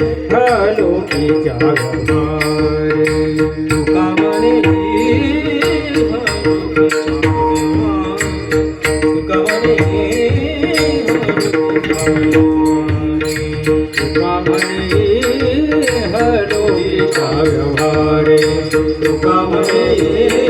ઘાલુની જાગમારે સુકામણે સુકામણે હરો જાગમારે સુકામણે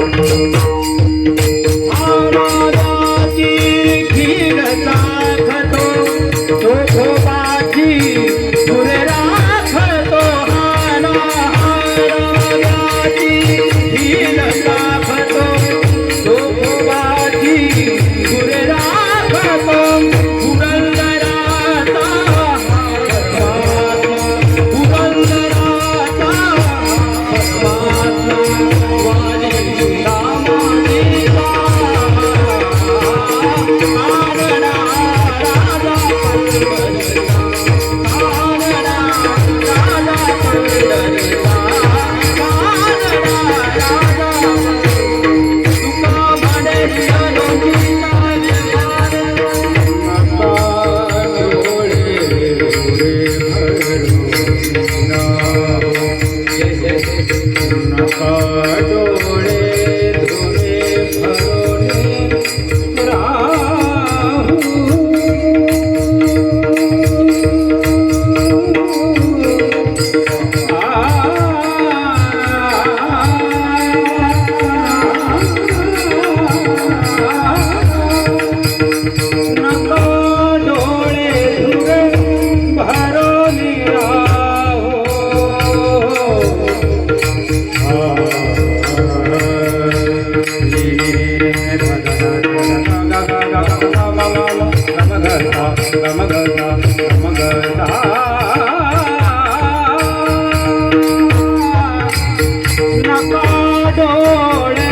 डोड़